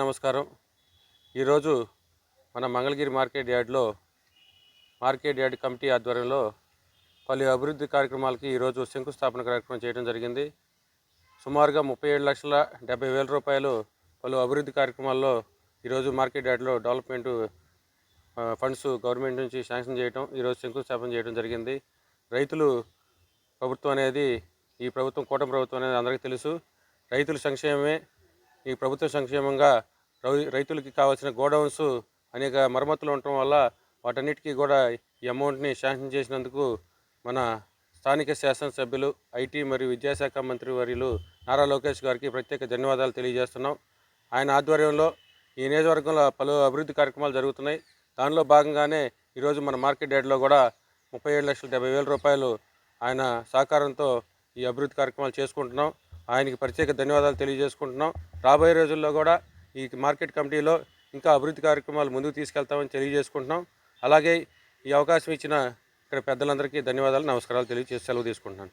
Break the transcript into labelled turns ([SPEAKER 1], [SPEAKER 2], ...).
[SPEAKER 1] నమస్కారం. ఈరోజు మన మంగళగిరి మార్కెట్ యార్డ్లో మార్కెట్ యార్డ్ కమిటీ ఆధ్వర్యంలో పలు అభివృద్ధి కార్యక్రమాలకి ఈరోజు శంకుస్థాపన కార్యక్రమం చేయడం జరిగింది. సుమారుగా ముప్పై ఏడు లక్షల డెబ్బై వేల రూపాయలు పలు అభివృద్ధి కార్యక్రమాల్లో ఈరోజు మార్కెట్ యార్డ్లో డెవలప్మెంట్ ఫండ్స్ గవర్నమెంట్ నుంచి శాంక్షన్ చేయడం ఈరోజు శంకుస్థాపన చేయడం జరిగింది. రైతులు ప్రభుత్వం అనేది ఈ ప్రభుత్వం కూటమి ప్రభుత్వం అనేది అందరికీ తెలుసు. రైతుల సంక్షేమమే ఈ ప్రభుత్వ సంక్షేమంగా రై- రైతులకి కావాల్సిన గోడౌన్స్ అనేక మరమ్మతులు ఉండటం వల్ల వాటన్నిటికీ కూడా ఈ అమౌంట్ని శాంక్షన్ చేసినందుకు మన స్థానిక శాసనసభ్యులు ఐటీ మరియు విద్యాశాఖ మంత్రి వర్యులు నారా లోకేష్ గారికి ప్రత్యేక ధన్యవాదాలు తెలియజేస్తున్నాం. ఆయన ఆధ్వర్యంలో ఈ నియోజకవర్గంలో పలు అభివృద్ధి కార్యక్రమాలు జరుగుతున్నాయి. దానిలో భాగంగానే ఈరోజు మన మార్కెట్ యార్డ్లో కూడా ముప్పై ఏడు లక్షల డెబ్బై వేల రూపాయలు ఆయన సహకారంతో ఈ అభివృద్ధి కార్యక్రమాలు చేసుకుంటున్నాం. ఆయనకి ప్రత్యేక ధన్యవాదాలు తెలియజేసుకుంటున్నాం. రాబోయే రోజుల్లో కూడా ఈ మార్కెట్ కమిటీలో ఇంకా అభివృద్ధి కార్యక్రమాలు ముందుకు తీసుకెళ్తామని తెలియజేసుకుంటున్నాం. అలాగే ఈ అవకాశం ఇచ్చిన ఇక్కడ పెద్దలందరికీ ధన్యవాదాలు నమస్కారాలు తెలియజేసి సెలవు తీసుకుంటున్నాను.